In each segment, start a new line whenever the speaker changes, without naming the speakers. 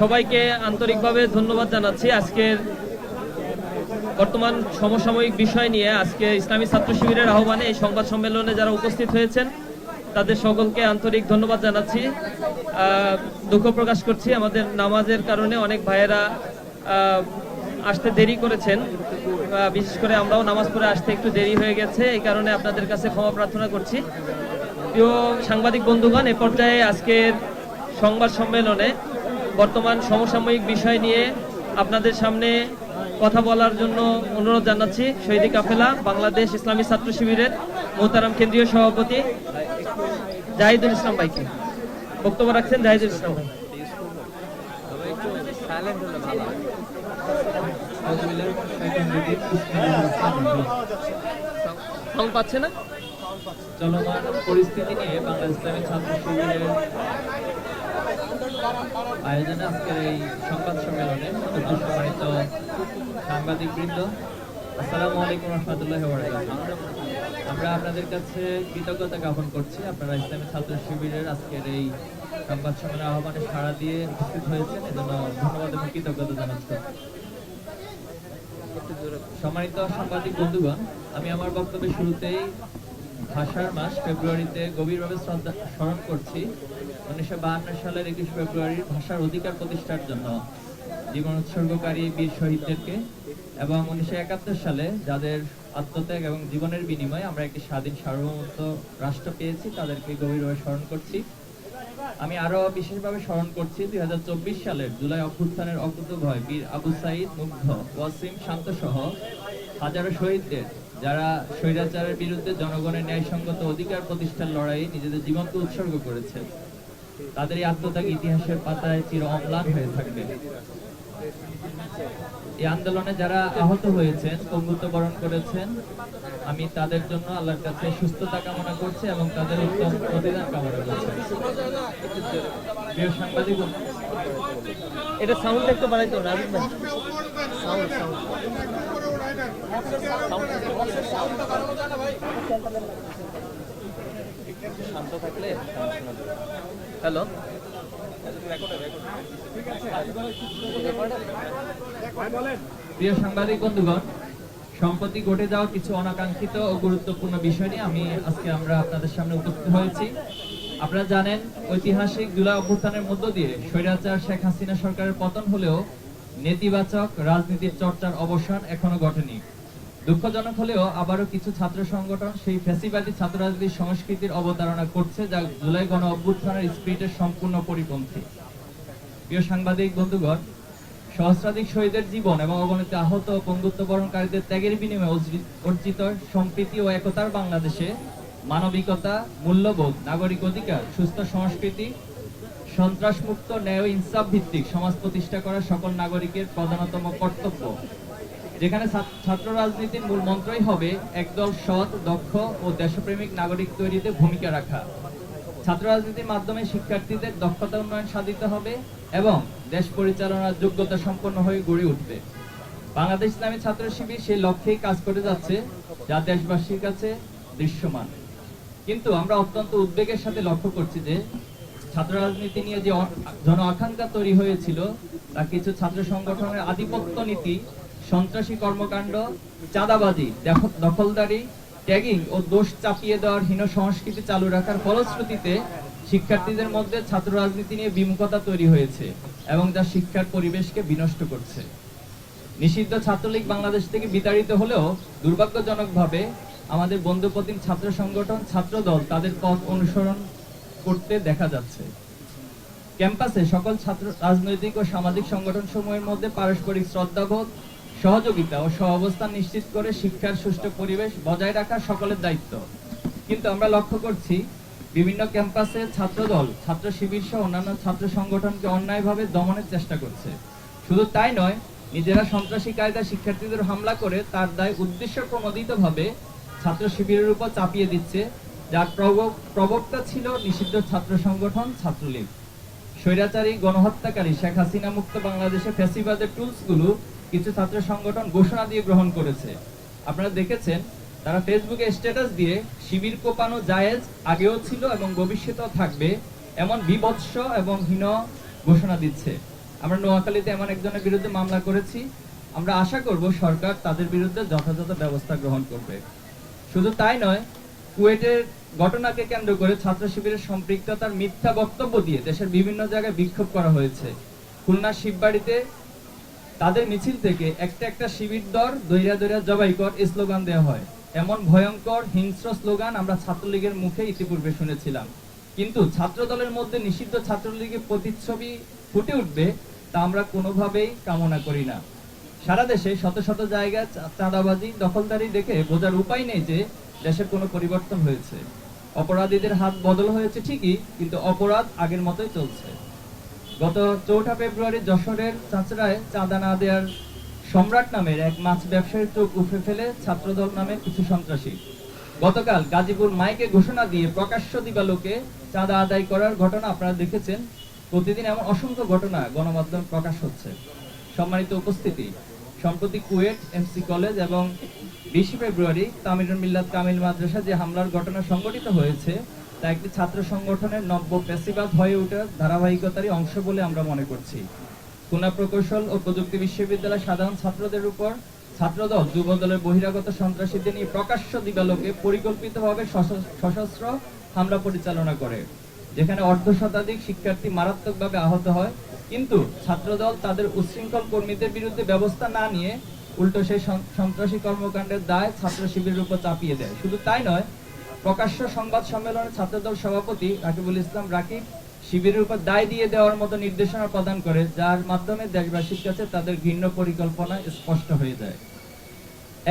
সবাইকে আন্তরিকভাবে ধন্যবাদ জানাচ্ছি। আজকের বর্তমান সমসাময়িক বিষয় নিয়ে আজকে ইসলামী ছাত্র শিবিরের আহ্বানে এই সংবাদ সম্মেলনে যারা উপস্থিত হয়েছেন, তাদের সকলকে আন্তরিক ধন্যবাদ জানাচ্ছি। দুঃখ প্রকাশ করছি আমাদের নামাজের কারণে অনেক ভাইয়েরা আসতে দেরি করেছেন। বিশেষ করে আমরাও নামাজ পড়ে আসতে একটু দেরি হয়ে গেছে, এই কারণে আপনাদের কাছে ক্ষমা প্রার্থনা করছি। প্রিয় সাংবাদিক বন্ধুগণ, এ পর্যায়ে আজকের সংবাদ সম্মেলনে বর্তমান সমসাময়িক বিষয় নিয়ে আপনাদের সামনে কথা বলার জন্য অনুরোধ জানাচ্ছি। শহীদ কাফেলা বাংলাদেশ ইসলামী ছাত্র শিবিরের মোহতারাম কেন্দ্রীয় সভাপতি জাহিদুল ইসলাম ভাইকে। বক্তব্য রাখছেন জাহিদুল ইসলাম ভাই। পাচ্ছে না?
চলমান পরিস্থিতি নিয়ে বাংলাদেশ ইসলামী ছাত্র শিবিরের আয়োজনে আজকের এই সংবাদ সম্মেলনে সম্মানিত সাংবাদিক বৃন্দ আসসালামু আলাইকুম রহমতুল্লাহ আমরা আপনাদের কাছে কৃতজ্ঞতা জ্ঞাপন করছি। আপনারা ইসলামী ছাত্র শিবিরের আজকের এই সংবাদ সম্মেলনের আহ্বানে সাড়া দিয়ে উপস্থিত হয়েছেন। এজন্য ধন্যবাদ এবং কৃতজ্ঞতা জানাচ্ছি। সম্মানিত সাংবাদিক বন্ধুগণ, আমি আমার বক্তব্যের শুরুতেই ভাষার মাস ফেব্রুয়ারিতে গভীরভাবে শ্রদ্ধা স্মরণ করছি। উনিশশো সালের একুশ ফেব্রুয়ারির ভাষার অধিকার প্রতিষ্ঠার জন্য জীবন উৎসর্গকারী বীর শহীদদেরকে এবং উনিশশো একাত্তর সালে যাদের আত্মত্যাগ এবং জীবনের বিনিময়ে আমরা একটি স্বাধীন সার্বভৌমত্ব রাষ্ট্র পেয়েছি, তাদেরকে গভীরভাবে স্মরণ করছি। আমি আরও বিশেষভাবে স্মরণ করছি, দুই হাজার চব্বিশ সালের জুলাই অভ্যুত্থানের অকুতভয় বীর আবু সাইদ মুগ্ধ, ওয়াসিম শান্ত সহ হাজারো শহীদদের, যারা স্বৈরাচারের বিরুদ্ধে জনগণের ন্যায়সঙ্গত অধিকার প্রতিষ্ঠার লড়াইয়ে নিজেদের জীবনকে উৎসর্গ করেছে। তাদের এই আত্মত্যাগ ইতিহাসের পাতায় চির অম্লান হয়ে থাকবে। এই আন্দোলনে যারা আহত হয়েছেন পঙ্গুত্ব বরণ করেছেন আমি তাদের জন্য আল্লাহর কাছে সুস্থতা কামনা করছি এবং তাদের উত্তম প্রতিদান কামনা করছি। প্রিয় সাংবাদিক
এটা সাউন্ড একটু বাড়াইতো রাজীব ভাই। সাউন্ড সাউন্ড শান্ত থাকলে। হ্যালো।
প্রিয় সাংবাদিক, বন্ধুগণ, সম্প্রতি ঘটে যাওয়া কিছু অনাকাঙ্ক্ষিত ও গুরুত্বপূর্ণ বিষয় নিয়ে আমি আজকে আমরা আপনাদের সামনে উপস্থিত হয়েছি। আপনারা জানেন, ঐতিহাসিক জুলাই অভ্যুত্থানের মধ্য দিয়ে স্বৈরাচার শেখ হাসিনা সরকারের পতন হলেও নেতিবাচক রাজনীতির চর্চার অবসান এখনও ঘটেনি। দুঃখজনক হলেও আবারও কিছু ছাত্র সংগঠন সেই ফ্যাসিবাদী ছাত্র রাজনীতির সংস্কৃতির অবতারণা করছে, যা জুলাই গণ অভ্যুত্থানের স্পিরিটের সম্পূর্ণ পরিপন্থী। প্রিয় সাংবাদিক, বন্ধুগণ, সহস্রাধিক শহীদের জীবন এবং অগণিত আহত ও পঙ্গুত্ব বরণকারীদের ত্যাগের বিনিময়ে অর্জিত সম্প্রীতি ও একতার বাংলাদেশে মানবিকতা, মূল্যবোধ, নাগরিক অধিকার, সুস্থ সংস্কৃতি, সন্ত্রাসমুক্ত ন্যায় ইনসাফ ভিত্তিক সমাজ প্রতিষ্ঠা করা সকল নাগরিকের প্রধানতম কর্তব্য। যেখানে ছাত্র- রাজনীতির মূল মন্ত্রই হবে একদল সৎ, দক্ষ ও দেশপ্রেমিক নাগরিক তৈরিতে ভূমিকা রাখা। ছাত্র রাজনীতির মাধ্যমে শিক্ষার্থীদের দক্ষতা উন্নয়ন সাধিত হবে এবং দেশ পরিচালনার যোগ্যতা সম্পন্ন হয়ে গড়ে উঠবে। বাংলাদেশ ইসলামী ছাত্র শিবির সেই লক্ষ্যেই কাজ করে যাচ্ছে, যা দেশবাসীর কাছে দৃশ্যমান। কিন্তু আমরা অত্যন্ত উদ্বেগের সাথে লক্ষ্য করছি যে, ছাত্র রাজনীতি নিয়ে যে জন আকাঙ্ক্ষা তৈরি হয়েছিল, তা কিছু ছাত্র সংগঠনের আধিপত্য নীতি সন্ত্রাসী কর্মকাণ্ড, চাঁদাবাজি দখলদারি ট্যাগিং ও দোষ চাপিয়ে দেওয়ার হীন সংস্কৃতি চালু রাখার ফলশ্রুতিতে শিক্ষার্থীদের মধ্যে ছাত্র রাজনীতি নিয়ে বিমুখতা তৈরি হয়েছে এবং যা শিক্ষার পরিবেশকে বিনষ্ট করছে। নিষিদ্ধ ছাত্রলীগ বাংলাদেশ থেকে বিতাড়িত হলেও দুর্ভাগ্যজনকভাবে আমাদের বন্ধুপ্রতিম ছাত্র সংগঠন, ছাত্র দল তাদের পথ অনুসরণ করতে দেখা যাচ্ছে। ক্যাম্পাসে সকল ছাত্র রাজনৈতিক ও সামাজিক সংগঠন সমূহের মধ্যে পারস্পরিক শ্রদ্ধাবোধ সহযোগিতা ও সহাবস্থান নিশ্চিত করে শিক্ষার সুষ্ঠু পরিবেশ বজায় রাখা সকলের দায়িত্ব। কিন্তু আমরা লক্ষ্য করছি, বিভিন্ন ক্যাম্পাসে ছাত্রদল, ছাত্র শিবির সহ অন্যান্য ছাত্র সংগঠনকে অন্যায়ভাবে দমনের চেষ্টা করছে। শুধু তাই নয়, নিজেরা সন্ত্রাসী কায়দা শিক্ষার্থীদের হামলা করে তার দায় উদ্দেশ্য প্রণোদিতভাবে ছাত্র শিবিরের উপর চাপিয়ে দিচ্ছে, যার প্রবক- প্রবক্তা ছিল নিষিদ্ধ ছাত্র সংগঠন ছাত্রলীগ। স্বৈরাচারী গণহত্যাকারী শেখ হাসিনা মুক্ত বাংলাদেশে ফ্যাসিবাদের টুলসগুলো কিছু ছাত্র সংগঠন ঘোষণা দিয়ে গ্রহণ করেছে। আপনারা দেখেছেন, তারা ফেসবুকে স্ট্যাটাস দিয়ে শিবির কোপানো জায়েজ আগেও ছিল এবং ভবিষ্যতেও থাকবে এমন বিভৎস এবং হীন ঘোষণা দিচ্ছে। আমরা নোয়াখালীতে এমন একজনের বিরুদ্ধে মামলা করেছি। আমরা আশা করব সরকার তাদের বিরুদ্ধে যথাযথ ব্যবস্থা গ্রহণ করবে। শুধু তাই নয়, কুয়েটের ঘটনাকে কেন্দ্র করে ছাত্র শিবিরের সম্পৃক্ততার মিথ্যা বক্তব্য দিয়ে দেশের বিভিন্ন জায়গায় বিক্ষোভ করা হয়েছে। খুলনা শিববাড়িতে তাদের মিছিল থেকে একটা একটা শিবির দর দৈরা দৈরা জবাই কর স্লোগান দেওয়া হয়। এমন ভয়ঙ্কর, হিংস্র স্লোগান আমরা ছাত্রলীগের মুখে ইতিপূর্বে শুনেছিলাম। কিন্তু ছাত্র দলের মধ্যে নিষিদ্ধ ছাত্রলীগের প্রতিচ্ছবি ফুটে উঠবে তা আমরা কোনোভাবেই কামনা করি না। সারা দেশে শত শত জায়গায় চা- চাঁদাবাজি, দখলদারি দেখে বোঝার উপায় নেই যে দেশের কোনো পরিবর্তন হয়েছে। অপরাধীদের হাত বদল হয়েছে ঠিকই, কিন্তু অপরাধ আগের মতোই চলছে। গত চৌঠা ফেব্রুয়ারি যশোরের চাঁচড়ায় চাঁদা না দেওয়ার সম্রাট নামের এক মাছ ব্যবসায়ীর চোখ উঠে ফেলে ছাত্রদল নামের কিছু সন্ত্রাসী। গতকাল গাজীপুর মাইকে ঘোষণা দিয়ে প্রকাশ্য দিবালোকে চাঁদা আদায় করার ঘটনা আপনারা দেখেছেন। প্রতিদিন এমন অসংখ্য ঘটনা গণমাধ্যম প্রকাশ হচ্ছে। সম্মানিত উপস্থিতি, সম্প্রতি কুয়েট এমসি কলেজ এবং বিশে ফেব্রুয়ারি তামিরুল মিল্লাত কামিল মাদ্রাসা যে হামলার ঘটনা সংঘটিত হয়েছে তা একটি ছাত্র সংগঠনের নব্য পেশিবাদ হয়ে ওঠার ধারাবাহিকতারই অংশ বলে আমরা মনে করছি। খুলনা প্রকৌশল ও প্রযুক্তি বিশ্ববিদ্যালয়ের সাধারণ ছাত্রদের উপর ছাত্রদল যুবদলের বহিরাগত সন্ত্রাসীদের নিয়ে প্রকাশ্য দিবালোকে পরিকল্পিতভাবে সশস্ত্র হামলা পরিচালনা করে, যেখানে অর্ধ শতাধিক শিক্ষার্থী মারাত্মকভাবে আহত হয়। কিন্তু ছাত্রদল তাদের উচ্ছৃঙ্খল কর্মীদের বিরুদ্ধে ব্যবস্থা না নিয়ে উল্টো সেই সন্ত্রাসী কর্মকাণ্ডের দায় ছাত্র শিবিরের উপর চাপিয়ে দেয়। শুধু তাই নয় প্রকাশ্য সংবাদ সম্মেলনে ছাত্রদল সভাপতি রাকিবুল ইসলাম রাকিব শিবিরের উপর দায় দিয়ে দেওয়ার মতো নির্দেশনা প্রদান করে, যার মাধ্যমে দেশবাসীর কাছে তাদের ঘৃণ্য পরিকল্পনা স্পষ্ট হয়ে যায়।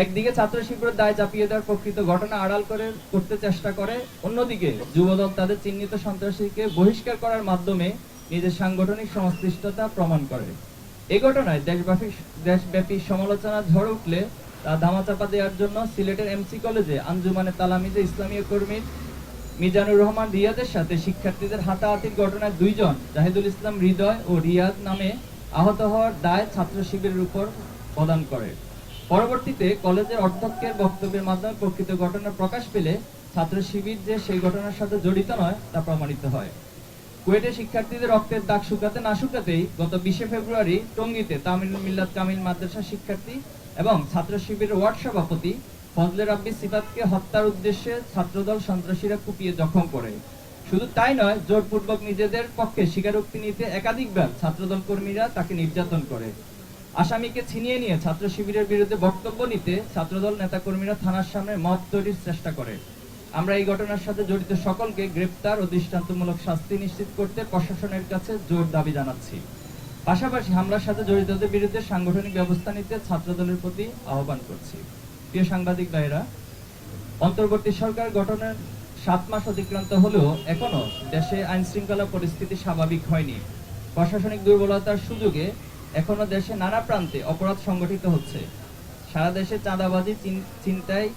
একদিকে ছাত্র শিবিরের দায় চাপিয়ে দেওয়ার প্রকৃত ঘটনা আড়াল করে করতে চেষ্টা করে, অন্যদিকে যুবদল তাদের চিহ্নিত সন্ত্রাসীকে বহিষ্কার করার মাধ্যমে নিজের সাংগঠনিক সংশ্লিষ্টতা প্রমাণ করে। এ ঘটনায় দেশব্যাপী দেশব্যাপী সমালোচনা ঝড় উঠলে ধামাচাপা দেওয়ার জন্য সিলেটের এমসি কলেজে আঞ্জুমানে তালামিজে ইসলামীয় কর্মীর মিজানুর রহমান রিয়াদের সাথে শিক্ষার্থীদের হাতাহাতির ঘটনায় দুইজন, জাহিদুল ইসলাম হৃদয় ও রিয়াদ নামে আহত হওয়ার দায় ছাত্র শিবিরের উপর প্রদান করে। পরবর্তীতে কলেজের অধ্যক্ষের বক্তব্যের মাধ্যমে প্রকৃত ঘটনা প্রকাশ পেলে ছাত্র শিবির যে সেই ঘটনার সাথে জড়িত নয়, তা প্রমাণিত হয়। কুয়েটে শিক্ষার্থীদের রক্তের দাগ শুকাতে না শুকাতেই গত বিশে ফেব্রুয়ারি টঙ্গীতে তামিল মিল্লাত কামিল মাদ্রাসা শিক্ষার্থী এবং ছাত্র শিবিরের ওয়ার্ড সভাপতি ফজলে রাব্বি সিফাতকে হত্যার উদ্দেশ্যে ছাত্রদল সন্ত্রাসীরা কুপিয়ে জখম করে। শুধু তাই নয়, জোরপূর্বক নিজেদের পক্ষে স্বীকারোক্তি নিতে একাধিকবার ছাত্রদল কর্মীরা তাকে নির্যাতন করে। আসামিকে ছিনিয়ে নিয়ে ছাত্র শিবিরের বিরুদ্ধে বক্তব্য নিতে ছাত্রদল নেতাকর্মীরা থানার সামনে মত তৈরির চেষ্টা করে। আমরা এই ঘটনার সাথে জড়িত সকলকে গ্রেপ্তার ও দৃষ্টান্তমূলক শাস্তি নিশ্চিত করতে প্রশাসনের কাছে জোর দাবি জানাচ্ছি। পাশাপাশি হামলার সাথে জড়িতদের বিরুদ্ধে সাংগঠনিক ব্যবস্থা নিতে ছাত্রদলের প্রতি আহ্বান করছি। প্রিয় সাংবাদিক ভাইরা অন্তর্বর্তী সরকার গঠনের সাত মাস অতিক্রান্ত হলেও এখনও দেশে আইন শৃঙ্খলা পরিস্থিতি স্বাভাবিক হয়নি। প্রশাসনিক দুর্বলতার সুযোগে এখনও দেশে নানা প্রান্তে অপরাধ সংগঠিত হচ্ছে। সারা দেশে চাঁদাবাজি চিন্তায়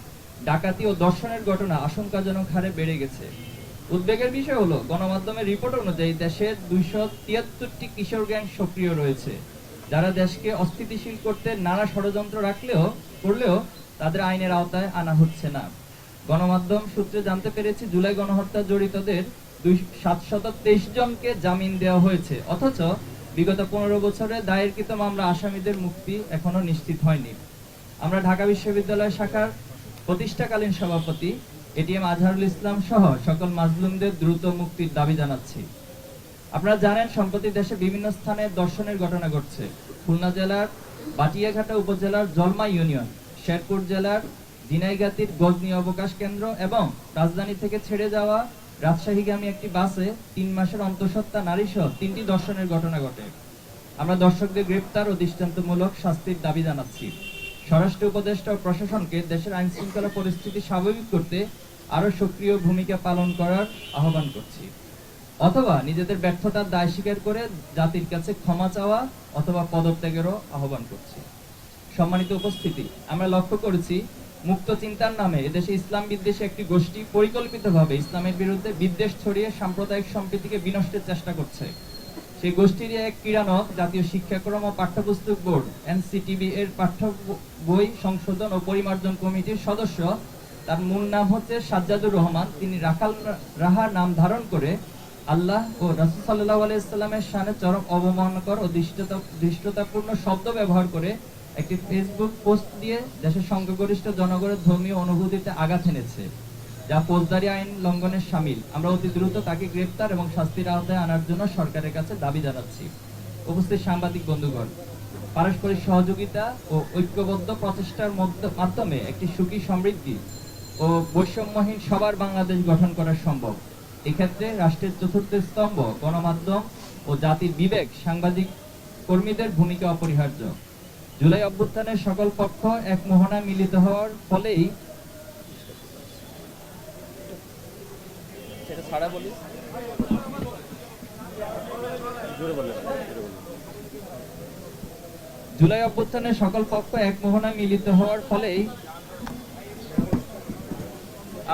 ডাকাতি ও দর্শনের ঘটনা আশঙ্কাজনক হারে বেড়ে গেছে। উদ্বেগের বিষয় হলো, গণমাধ্যমের রিপোর্ট অনুযায়ী দেশের দুইশো তিয়াত্তরটি কিশোর গ্যাং সক্রিয় রয়েছে। যারা দেশকে অস্থিতিশীল করতে নানা ষড়যন্ত্র রাখলেও, করলেও তাদের আইনের আওতায় আনা হচ্ছে না। গণমাধ্যম সূত্রে জানতে পেরেছি, জুলাই গণহত্যা জড়িতদের দুই সাতশত তেইশ জনকে জামিন দেওয়া হয়েছে। অথচ বিগত পনেরো বছরে দায়েরকৃত মামলা আসামিদের মুক্তি এখনও নিশ্চিত হয়নি। আমরা ঢাকা বিশ্ববিদ্যালয় শাখার প্রতিষ্ঠাকালীন সভাপতি এটিএম আজহারুল ইসলাম সহ সকল মাজলুমদের দ্রুত মুক্তির দাবি জানাচ্ছি। আপনারা জানেন, সম্প্রতি দেশে বিভিন্ন স্থানে দর্শনের ঘটনা ঘটছে। খুলনা জেলার, বাটিয়াঘাটা উপজেলার জলমা ইউনিয়ন, শেরপুর জেলার দিনাইগাতির গজনি অবকাশ কেন্দ্র এবং রাজধানী থেকে ছেড়ে যাওয়া রাজশাহীগামী একটি বাসে তিন মাসের অন্তঃসত্ত্বা নারী সহ তিনটি দর্শনের ঘটনা ঘটে। আমরা দর্শকদের গ্রেপ্তার ও দৃষ্টান্তমূলক শাস্তির দাবি জানাচ্ছি। স্বরাষ্ট্র উপদেষ্টা ও প্রশাসনকে দেশের আইন শৃঙ্খলা পরিস্থিতি স্বাভাবিক করতে আরও সক্রিয় ভূমিকা পালন করার আহ্বান করছি। অথবা নিজেদের ব্যর্থতার দায় স্বীকার করে জাতির কাছে ক্ষমা চাওয়া অথবা পদত্যাগেরও আহ্বান করছি। সম্মানিত উপস্থিতি, আমরা লক্ষ্য করেছি মুক্ত চিন্তার নামে এদেশে ইসলাম বিদ্বেষী একটি গোষ্ঠী পরিকল্পিতভাবে ইসলামের বিরুদ্ধে বিদ্বেষ ছড়িয়ে সাম্প্রদায়িক সম্প্রীতিকে বিনষ্টের চেষ্টা করছে। সেই গোষ্ঠীর এক ক্রীড়ানক, জাতীয় শিক্ষাক্রম ও পাঠ্যপুস্তক বোর্ড এনসিটিবি এর পাঠ্য বই সংশোধন ও পরিমার্জন কমিটির সদস্য। তার মূল নাম হচ্ছে সাজ্জাদুর রহমান। তিনি রাখাল রাহা নাম ধারণ করে
আল্লাহ ও রাসূল সাল্লাল্লাহু আলাইহি সাল্লামের শানে চরম অবমাননাকর ও দৃষ্টতা, দৃষ্টতাপূর্ণ শব্দ ব্যবহার করে একটি ফেসবুক পোস্ট দিয়ে দেশের সংখ্যাগরিষ্ঠ জনগণের ধর্মীয় অনুভূতিতে আঘাত এনেছে। যা ফৌজদারি আইন লঙ্ঘনের শামিল আমরা অতি দ্রুত তাকে গ্রেফতার এবং শাস্তির আওতায় আনার জন্য সরকারের কাছে দাবি জানাচ্ছি। উপস্থিত সাংবাদিক বন্ধুগণ, পারস্পরিক সহযোগিতা ও ঐক্যবদ্ধ প্রচেষ্টার মধ্য- মাধ্যমে একটি সুখী সমৃদ্ধি ও বৈষম্যহীন সবার বাংলাদেশ গঠন করা সম্ভব। এক্ষেত্রে রাষ্ট্রের চতুর্থ স্তম্ভ গণমাধ্যম ও জাতির বিবেক সাংবাদিক কর্মীদের ভূমিকা অপরিহার্য। জুলাই অভ্যুত্থানের সকল পক্ষ এক মোহনা মিলিত হওয়ার ফলেই
সেটা ছাড়া বলি।
জুলাই অভ্যুত্থানের সকল পক্ষ এক মোহনা মিলিত হওয়ার ফলেই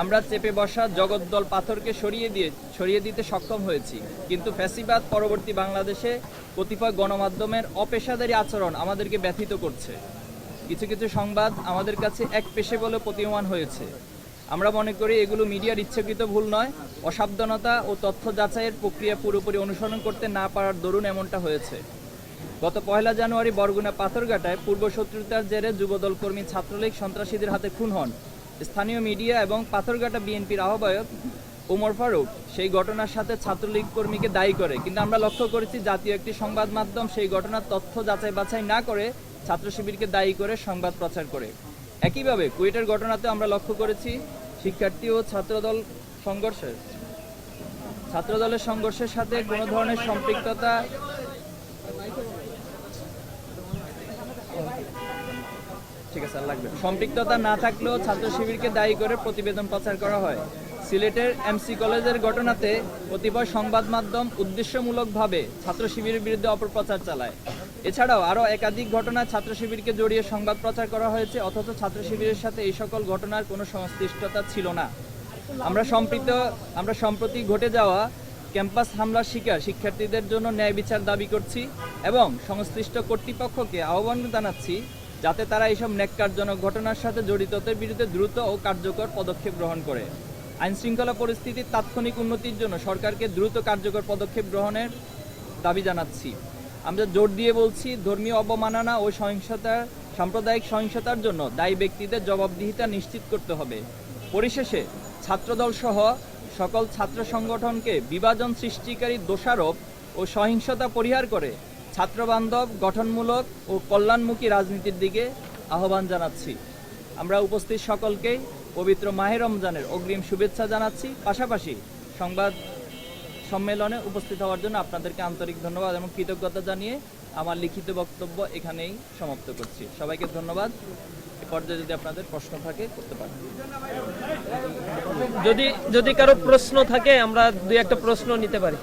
আমরা চেপে বসা জগদ্দল পাথরকে সরিয়ে দিয়ে সরিয়ে দিতে সক্ষম হয়েছি। কিন্তু ফ্যাসিবাদ পরবর্তী বাংলাদেশে কতিপয় গণমাধ্যমের অপেশাদারী আচরণ আমাদেরকে ব্যথিত করছে। কিছু কিছু সংবাদ আমাদের কাছে এক পেশে বলে প্রতীয়মান হয়েছে। আমরা মনে করি এগুলো মিডিয়ার ইচ্ছাকৃত ভুল নয়। অসাবধানতা ও তথ্য যাচাইয়ের প্রক্রিয়া পুরোপুরি অনুসরণ করতে না পারার দরুন এমনটা হয়েছে। গত পয়লা জানুয়ারি বরগুনা পাথরঘাটায় পূর্ব শত্রুতার জেরে যুবদল কর্মী ছাত্রলীগ সন্ত্রাসীদের হাতে খুন হন। স্থানীয় মিডিয়া এবং পাথরঘাটা বিএনপির আহ্বায়ক ওমর ফারুক সেই ঘটনার সাথে ছাত্রলীগ কর্মীকে দায়ী করে। কিন্তু আমরা লক্ষ্য করেছি জাতীয় একটি সংবাদ মাধ্যম সেই ঘটনার তথ্য যাচাই বাছাই না করে ছাত্র শিবিরকে দায়ী করে সংবাদ প্রচার করে। একইভাবে কুয়েটের ঘটনাতে আমরা লক্ষ্য করেছি শিক্ষার্থী ও ছাত্রদল সংঘর্ষে ছাত্রদলের সংঘর্ষের সাথে কোনো ধরনের সম্পৃক্ততা ঠিক আছে লাগবে সম্পৃক্ততা না থাকলেও ছাত্র শিবিরকে দায়ী করে প্রতিবেদন প্রচার করা হয়। সিলেটের এমসি কলেজের ঘটনাতে কতিপয় সংবাদ মাধ্যম উদ্দেশ্যমূলকভাবে ছাত্র শিবিরের বিরুদ্ধে অপপ্রচার চালায়। এছাড়াও আরও একাধিক ঘটনায় ছাত্র শিবিরকে জড়িয়ে সংবাদ প্রচার করা হয়েছে, অথচ ছাত্র শিবিরের সাথে এই সকল ঘটনার কোনো সংশ্লিষ্টতা ছিল না। আমরা সম্পৃক্ত আমরা সম্প্রতি ঘটে যাওয়া ক্যাম্পাস হামলার শিকার শিক্ষার্থীদের জন্য ন্যায় বিচার দাবি করছি এবং সংশ্লিষ্ট কর্তৃপক্ষকে আহ্বান জানাচ্ছি যাতে তারা এইসব ন্যাক্কারজনক ঘটনার সাথে জড়িতদের বিরুদ্ধে দ্রুত ও কার্যকর পদক্ষেপ গ্রহণ করে। আইন শৃঙ্খলা পরিস্থিতির তাৎক্ষণিক উন্নতির জন্য সরকারকে দ্রুত কার্যকর পদক্ষেপ গ্রহণের দাবি জানাচ্ছি। আমরা জোর দিয়ে বলছি, ধর্মীয় অবমাননা ও সহিংসতার সাম্প্রদায়িক সহিংসতার জন্য দায়ী ব্যক্তিদের জবাবদিহিতা নিশ্চিত করতে হবে। পরিশেষে, ছাত্রদল সহ সকল ছাত্র সংগঠনকে বিভাজন সৃষ্টিকারী দোষারোপ ও সহিংসতা পরিহার করে ছাত্রবান্ধব, গঠনমূলক ও কল্যাণমুখী রাজনীতির দিকে আহ্বান জানাচ্ছি। আমরা উপস্থিত সকলকেই পবিত্র মাহে রমজানের অগ্রিম শুভেচ্ছা জানাচ্ছি। পাশাপাশি সংবাদ সম্মেলনে উপস্থিত হওয়ার জন্য আপনাদেরকে আন্তরিক ধন্যবাদ এবং কৃতজ্ঞতা জানিয়ে আমার লিখিত বক্তব্য এখানেই সমাপ্ত করছি। সবাইকে ধন্যবাদ। এ পর্যায়ে যদি আপনাদের প্রশ্ন থাকে, করতে পারেন।
যদি যদি কারও প্রশ্ন থাকে, আমরা দুই একটা প্রশ্ন নিতে পারি।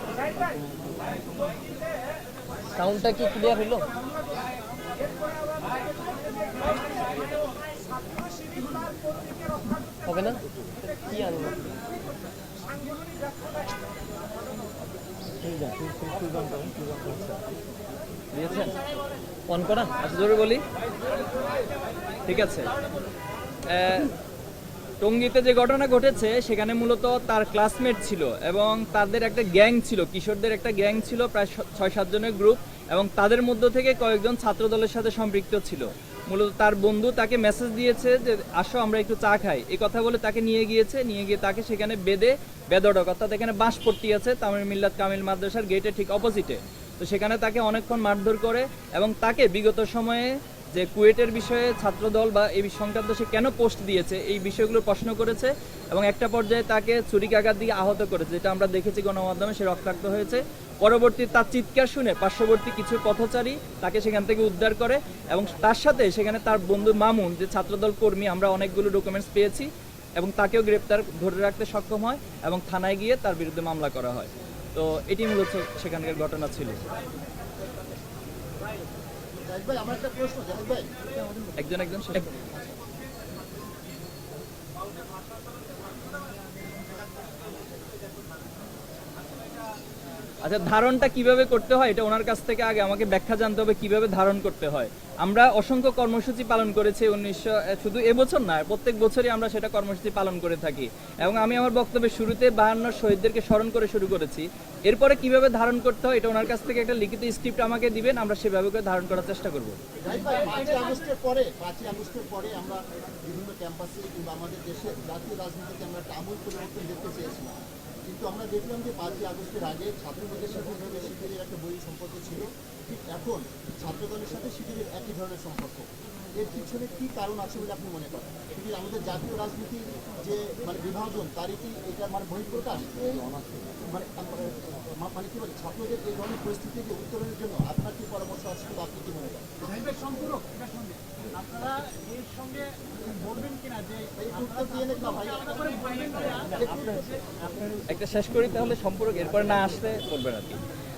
সাউন্ডটা কি ক্লিয়ার হলো? হবে না? কি আনব? অন করা?
আচ্ছা জোরে বলি? ঠিক আছে। টঙ্গীতে যে ঘটনা ঘটেছে, সেখানে মূলত তার ক্লাসমেট ছিল এবং তাদের একটা গ্যাং ছিল, কিশোরদের একটা গ্যাং ছিল, প্রায় ছয় সাতজনের গ্রুপ এবং তাদের মধ্য থেকে কয়েকজন ছাত্র দলের সাথে সম্পৃক্ত ছিল। মূলত তার বন্ধু তাকে মেসেজ দিয়েছে যে, আসো, আমরা একটু চা খাই। এই কথা বলে তাকে নিয়ে গিয়েছে। নিয়ে গিয়ে তাকে সেখানে বেদে বেদডক অর্থাৎ এখানে বাঁশপট্টি আছে তামিল মিল্লাত কামিল মাদ্রাসার গেটের ঠিক অপোজিটে তো সেখানে তাকে অনেকক্ষণ মারধর করে এবং তাকে বিগত সময়ে যে কুয়েটের বিষয়ে ছাত্রদল বা এই সংক্রান্ত সে কেন পোস্ট দিয়েছে, এই বিষয়গুলো প্রশ্ন করেছে এবং একটা পর্যায়ে তাকে ছুরিকাঘাত দিয়ে আহত করেছে, যেটা আমরা দেখেছি গণমাধ্যমে সে রক্তাক্ত হয়েছে। পরবর্তী তার চিৎকার শুনে পার্শ্ববর্তী কিছু পথচারী তাকে সেখান থেকে উদ্ধার করে এবং তার সাথে সেখানে তার বন্ধু মামুন, যে ছাত্রদল কর্মী, আমরা অনেকগুলো ডকুমেন্টস পেয়েছি এবং তাকেও গ্রেপ্তার ধরে রাখতে সক্ষম হয় এবং থানায় গিয়ে তার বিরুদ্ধে মামলা করা হয়। তো এটি মূলত সেখানকার ঘটনা ছিল। একজন একজন আচ্ছা ধারণটা কীভাবে করতে হয় এটা ওনার কাছ থেকে আগে আমাকে ব্যাখ্যা জানতে হবে কীভাবে ধারণ করতে হয়। আমরা অসংখ্য কর্মসূচি পালন করেছি উনিশশো শুধু এবছর না, প্রত্যেক বছরই আমরা সেটা কর্মসূচি পালন করে থাকি। এবং আমি আমার বক্তব্যের শুরুতে বায়ান্ন শহীদদেরকে স্মরণ করে শুরু করেছি। এরপরে কীভাবে ধারণ করতে হয় এটা ওনার কাছ থেকে একটা লিখিত স্ক্রিপ্ট আমাকে দিবেন, আমরা সেভাবে করে ধারণ করার চেষ্টা করব।
আমরা কিন্তু আমরা দেখলাম যে পাঁচই আগস্টের আগে ছাত্রলীগের সাথে শিবিরের একটা বই সম্পর্ক ছিল। ঠিক এখন ছাত্রদলের সাথে শিবিরের একই ধরনের সম্পর্ক। এর পিছনে কি কারণ আছে বলে আপনি মনে করেন? শিবির আমাদের জাতীয় রাজনীতির যে মানে বিভাজন, তারই কি এটা মানে বহিঃপ্রকাশ? মানে মানে কি বলে, ছাত্রদের এই ধরনের পরিস্থিতিকে উত্তরণের জন্য আপনার কি পরামর্শ আছে আপনি কি মনে করেন? না
একটা শেষ করি তাহলে সম্পর্ক, এরপরে না আসলে বলবেন আর কি।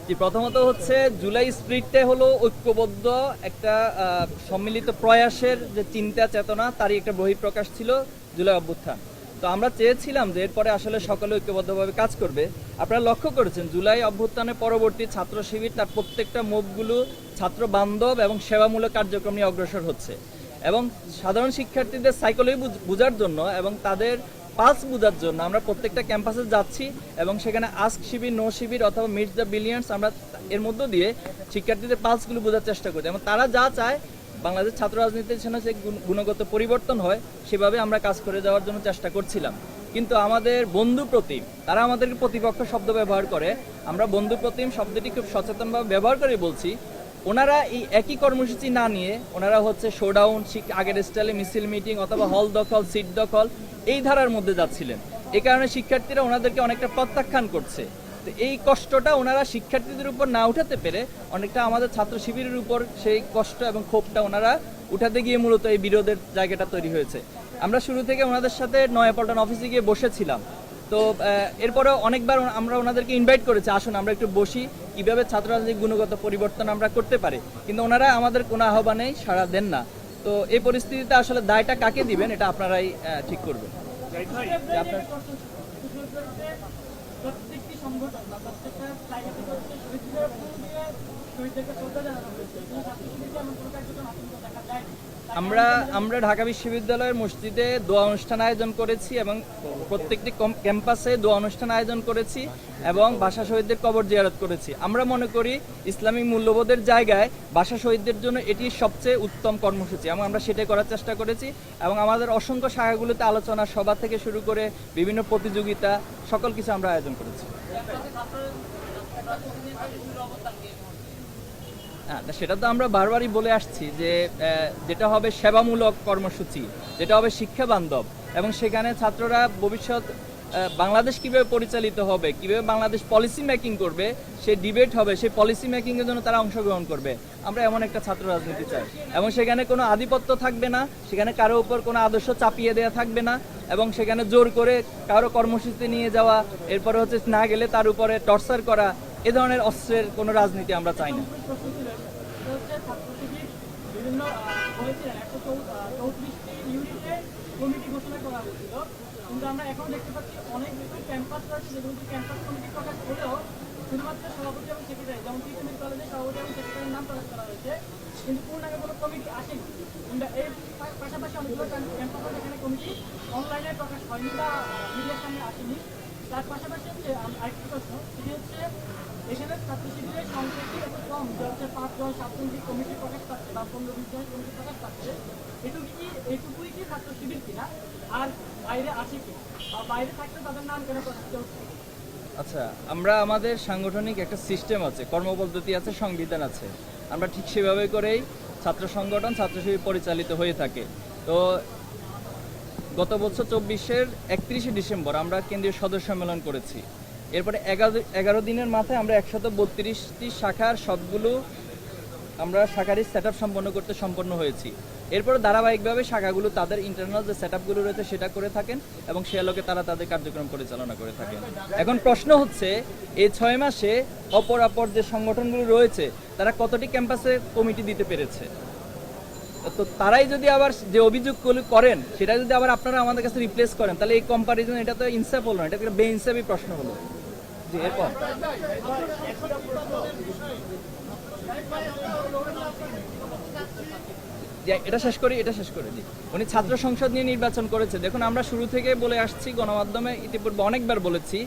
যে প্রথমত হচ্ছে জুলাই স্প্রিটটা হলো ঐক্যবদ্ধ একটা সম্মিলিত প্রয়াসের যে চিন্তা চেতনা তারই একটা বহিঃপ্রকাশ ছিল জুলাই অভ্যুত্থান। তো আমরা চেয়েছিলাম যে এরপরে আসলে সকলে ঐক্যবদ্ধভাবে কাজ করবে। আপনারা লক্ষ্য করেছেন, জুলাই অভ্যুত্থানের পরবর্তী ছাত্র শিবির তার প্রত্যেকটা মুভগুলো ছাত্র বান্ধব এবং সেবামূলক কার্যক্রম নিয়ে অগ্রসর হচ্ছে। এবং সাধারণ শিক্ষার্থীদের সাইকোলজি বোঝার জন্য এবং তাদের পাস বোঝার জন্য আমরা প্রত্যেকটা ক্যাম্পাসে যাচ্ছি এবং সেখানে আস্ক শিবির, নো শিবির অথবা মিট দ্য বিলিয়ন্স আমরা এর মধ্য দিয়ে শিক্ষার্থীদের পালসগুলো বোঝার চেষ্টা করছি। এবং তারা যা চায় বাংলাদেশ ছাত্র রাজনীতির জন্য যে গুণগত পরিবর্তন হয়, সেভাবে আমরা কাজ করে যাওয়ার জন্য চেষ্টা করছিলাম। কিন্তু আমাদের বন্ধু প্রতিম, তারা আমাদেরকে প্রতিপক্ষ শব্দ ব্যবহার করে। আমরা বন্ধু প্রতিম শব্দটি খুব সচেতনভাবে ব্যবহার করে বলছি। ওনারা এই একই কর্মসূচি না নিয়ে, ওনারা হচ্ছে শোডাউন আগের স্টাইলে মিছিল মিটিং অথবা হল দখল সিট দখল, এই ধারার মধ্যে যাচ্ছিলেন। এই কারণে শিক্ষার্থীরা ওনাদেরকে অনেকটা প্রত্যাখ্যান করছে। তো এই কষ্টটা ওনারা শিক্ষার্থীদের উপর না উঠাতে পেরে অনেকটা আমাদের ছাত্র শিবিরের উপর সেই কষ্ট এবং ক্ষোভটা ওনারা উঠাতে গিয়ে মূলত এই বিরোধের জায়গাটা তৈরি হয়েছে। আমরা শুরু থেকে ওনাদের সাথে নয়াপল্টন অফিসে গিয়ে বসেছিলাম। তো এরপরে অনেকবার আমরা ওনাদেরকে ইনভাইট করেছি আসুন আমরা একটু বসি কীভাবে ছাত্র রাজনীতির গুণগত পরিবর্তন আমরা করতে পারি। কিন্তু ওনারা আমাদের কোনো আহ্বানেই সাড়া দেন না। তো এই পরিস্থিতিতে আসলে দায়টা কাকে দিবেন এটা আপনারাই ঠিক করবেন। আপনার
প্রত্যেকটি সংগঠন বা প্রত্যেকটা জায়গাতে করছে শহীদদের দিয়ে শহীদদেরকে শ্রদ্ধা জানানো হয়েছে কিন্তু ছাত্রশিবিরকে এমন কোনো কার্যক্রম আপাতত দেখা যায়নি
আমরা আমরা ঢাকা বিশ্ববিদ্যালয়ের মসজিদে দোয়া অনুষ্ঠান আয়োজন করেছি এবং প্রত্যেকটি ক্যাম্পাসে দোয়া অনুষ্ঠান আয়োজন করেছি এবং ভাষা শহীদদের কবর জিয়ারত করেছি। আমরা মনে করি ইসলামিক মূল্যবোধের জায়গায় ভাষা শহীদদের জন্য এটি সবচেয়ে উত্তম কর্মসূচি এবং আমরা সেটাই করার চেষ্টা করেছি এবং আমাদের অসংখ্য শাখাগুলোতে আলোচনা সভা থেকে শুরু করে বিভিন্ন প্রতিযোগিতা, সকল কিছু আমরা আয়োজন করেছি। সেটা তো আমরা বারবারই বলে আসছি যে যেটা হবে সেবামূলক কর্মসূচি, যেটা হবে শিক্ষা বান্ধব এবং সেখানে ছাত্ররা ভবিষ্যৎ বাংলাদেশ কীভাবে পরিচালিত হবে, কীভাবে বাংলাদেশ পলিসি মেকিং করবে, সে ডিবেট হবে, সেই পলিসি মেকিং এর জন্য তারা অংশগ্রহণ করবে। আমরা এমন একটা ছাত্র রাজনীতি চাই। এবং সেখানে কোনো আধিপত্য থাকবে না, সেখানে কারও উপর কোনো আদর্শ চাপিয়ে দেওয়া থাকবে না এবং সেখানে জোর করে কারও কর্মসূচিতে নিয়ে যাওয়া, এরপরে হচ্ছে না গেলে তার উপরে টর্চার করা, এ ধরনের অস্ত্রের কোনো রাজনীতি আমরা চাই না
প্রশ্ন ছিল সেটা হচ্ছে ছাত্রশিবির আহ, বলেছিলেন একশো চৌত্রিশটি ইউনিটে কমিটি ঘোষণা করা হয়েছিল। কিন্তু আমরা এখন দেখতে পাচ্ছি অনেক কিছু ক্যাম্পাস রয়েছে যেগুলো ক্যাম্পাস কমিটি প্রকাশ করলেও শুধুমাত্র সভাপতি এবং সেক্রেটারি যেমন টিএমএর কলেজে সভাপতি এবং সেক্রেটারির নাম প্রকাশ করা হয়েছে। কিন্তু পূর্ণাঙ্গ কোনো কমিটি আসেনি। কিংবা এর পাশাপাশি অনেকগুলো ক্যাম্পাসে যেখানে কমিটি অনলাইনে প্রকাশ হয়নি বা মিডিয়ার সামনে আসেনি। তার পাশাপাশি হচ্ছে আরেকটি প্রশ্ন সেটি হচ্ছে এখানে সংখ্যাটি কম পাঁচজন কমিটি প্রকাশ পাচ্ছে বা পনেরো কমিটি প্রকাশ পাচ্ছে এটুকু কি এইটুকুই কি ছাত্র শিবির কিনা? আর বাইরে আছে কিনা? বা বাইরে তাদের নাম কেন প্রকাশিত হচ্ছে?
আচ্ছা আমরা আমাদের সাংগঠনিক একটা সিস্টেম আছে, কর্মপদ্ধতি আছে, সংবিধান আছে। আমরা ঠিক সেভাবে করেই ছাত্র সংগঠন ছাত্র শিবির পরিচালিত হয়ে থাকে। তো গত বছর চব্বিশের একত্রিশে ডিসেম্বর আমরা কেন্দ্রীয় সদস্য সম্মেলন করেছি। এরপরে এগারো এগারো দিনের মাথায় আমরা একশত বত্রিশটি শাখার সবগুলো আমরা শাখারই সেট সম্পন্ন করতে সম্পন্ন হয়েছি। এরপরে ধারাবাহিকভাবে শাখাগুলো তাদের ইন্টারনাল যে সেট আপগুলো রয়েছে সেটা করে থাকেন এবং সে আলোকে তারা তাদের কার্যক্রম পরিচালনা করে থাকেন। এখন প্রশ্ন হচ্ছে, এই ছয় মাসে অপর অপর যে সংগঠনগুলো রয়েছে, তারা কতটি ক্যাম্পাসে কমিটি দিতে পেরেছে? তো তারাই যদি আবার যে অভিযোগগুলো করেন, সেটা যদি আবার আপনারা আমাদের কাছে রিপ্লেস করেন, তাহলে এই কম্পারিজন এটা তো ইনসাফ হলো না, এটা বে ইনসাফই প্রশ্ন হলো। জি এরপর? এটা শেষ করি, এটা শেষ করে দিই। উনি ছাত্র সংসদ নিয়ে নির্বাচন করেছে। দেখুন, আমরা শুরু থেকে বলে আসছি, গণমাধ্যমে ইতিপূর্বে অনেকবার বলেছি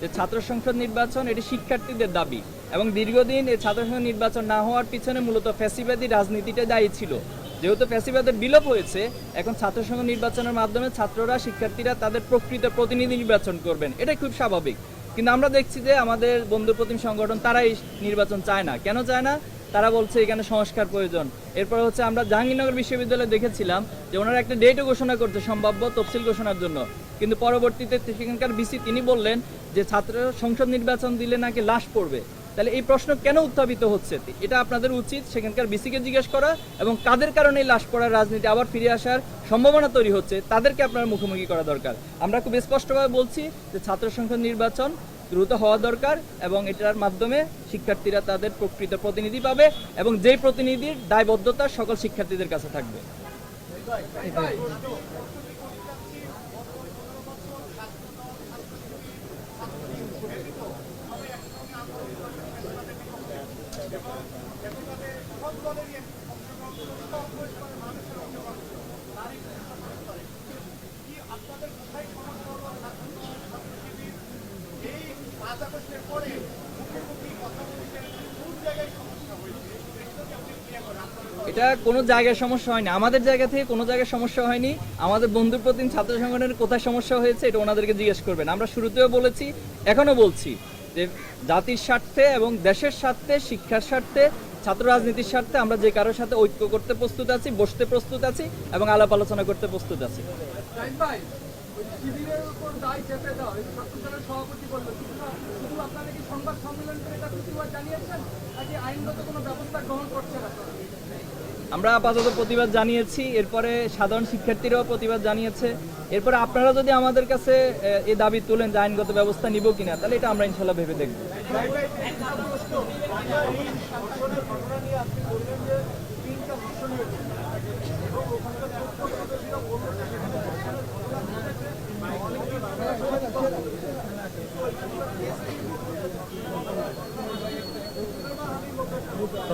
যে ছাত্র সংসদ নির্বাচন এটি শিক্ষার্থীদের দাবি এবং দীর্ঘদিন এই ছাত্র সংসদ নির্বাচন না হওয়ার পিছনে মূলত ফ্যাসিবাদী রাজনীতিটা দায়ী ছিল। যেহেতু ফ্যাসিবাদের বিলোপ হয়েছে, এখন ছাত্র সংসদ নির্বাচনের মাধ্যমে ছাত্ররা, শিক্ষার্থীরা তাদের প্রকৃত প্রতিনিধি নির্বাচন করবেন। এটাই খুব স্বাভাবিক। কিন্তু আমরা দেখছি যে আমাদের বন্ধু প্রতিম সংগঠন তারাই নির্বাচন চায় না। কেন চায় না? তারা বলছে এখানে সংস্কার প্রয়োজন। এরপর হচ্ছে আমরা জাহাঙ্গীরনগর বিশ্ববিদ্যালয়ে দেখেছিলাম যে ওনারা একটা ডেটও ঘোষণা করছে সম্ভাব্য তফসিল ঘোষণার জন্য। কিন্তু পরবর্তীতে সেখানকার বিসি তিনি বললেন যে ছাত্র সংসদ নির্বাচন দিলে নাকি লাশ পড়বে। তাহলে এই প্রশ্ন কেন উত্থাপিত হচ্ছে এটা আপনাদের উচিত সেখানকার বিসিকে জিজ্ঞেস করা এবং কাদের কারণে লাশ পড়ার রাজনীতি আবার ফিরে আসার সম্ভাবনা তৈরি হচ্ছে তাদেরকে আপনার মুখোমুখি করা দরকার আমরা খুব স্পষ্টভাবে বলছি যে ছাত্র সংসদ নির্বাচন দ্রুত হওয়া দরকার এবং এটার মাধ্যমে শিক্ষার্থীরা তাদের প্রকৃত প্রতিনিধি পাবে এবং যেই প্রতিনিধির দায়বদ্ধতা সকল শিক্ষার্থীদের কাছে থাকবে এটা কোনো জায়গায় সমস্যা হয়নি। আমাদের জায়গা থেকে কোনো জায়গায় সমস্যা হয়নি। আমাদের বন্ধুর প্রতি ছাত্র সংগঠনের কোথায় সমস্যা হয়েছে, এটা ওনাদেরকে জিজ্ঞেস করবেন। আমরা শুরুতেও বলেছি এখনও বলছি। যে জাতির স্বার্থে এবং দেশের স্বার্থে, শিক্ষার স্বার্থে, ছাত্র রাজনীতির স্বার্থে আমরা যে কারোর সাথে ঐক্য করতে প্রস্তুত আছি, বসতে প্রস্তুত আছি এবং আলাপ আলোচনা করতে প্রস্তুত আছি।
আপনারা কি সংবাদ সম্মেলন করে এটা প্রতিবাদ জানিয়েছেন? নাকি আইনগত কোনো ব্যবস্থা গ্রহণ করছেন আপনারা
আমরা আপাতত প্রতিবাদ জানিয়েছি এরপরে সাধারণ শিক্ষার্থীরাও প্রতিবাদ জানিয়েছে। এরপরে আপনারা যদি আমাদের কাছে এই দাবি তুলেন যে আইনগত ব্যবস্থা নিব কিনা তাহলে এটা আমরা ইনশাল্লাহ ভেবে দেখব।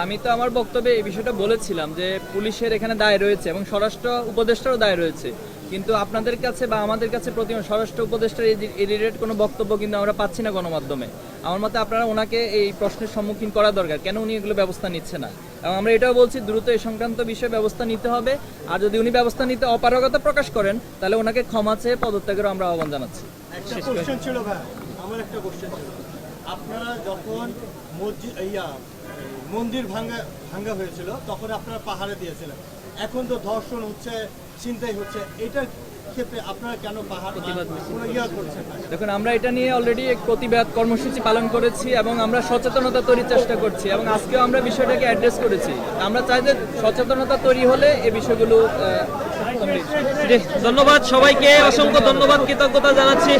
আমি তো আমার বক্তব্যে এই বিষয়টা বলেছিলাম যে পুলিশের এখানে দায় রয়েছে এবং স্বরাষ্ট্র উপদেষ্টারও দায় রয়েছে। কিন্তু আপনাদের কাছে বা আমাদের কাছে প্রতি স্বরাষ্ট্র উপদেষ্টার এই রিলেটেড কোনো বক্তব্য কিন্তু আমরা পাচ্ছি না গণমাধ্যমে। আমার মতে আপনারা ওনাকে এই প্রশ্নের সম্মুখীন করা দরকার, কেন উনি এগুলো ব্যবস্থা নিচ্ছে না? এবং আমরা এটাও বলছি, দ্রুত এই সংক্রান্ত বিষয়ে ব্যবস্থা নিতে হবে। আর যদি উনি ব্যবস্থা নিতে অপারগতা প্রকাশ করেন, তাহলে ওনাকে ক্ষমা চেয়ে পদত্যাগেরও আমরা আহ্বান জানাচ্ছি।
আমার একটা কোশ্চেন ছিল। আপনারা যখন মসজিদ, ইয়া মন্দির ভাঙ্গা ভাঙ্গা হয়েছিল তখন আপনারা পাহাড়ে দিয়েছিলেন। এখন তো ধর্ষণ হচ্ছে চিন্তাই হচ্ছে এটা ক্ষেত্রে আপনারা কেন পাহাড়
দেখুন আমরা এটা নিয়ে অলরেডি প্রতিবাদ কর্মসূচি পালন করেছি এবং আমরা সচেতনতা তৈরির চেষ্টা করছি এবং আজকেও আমরা বিষয়টাকে অ্যাড্রেস করেছি। আমরা চাই যে সচেতনতা তৈরি হলে এই বিষয়গুলো
ধন্যবাদ সবাইকে অসংখ্য ধন্যবাদ কৃতজ্ঞতা জানাচ্ছি।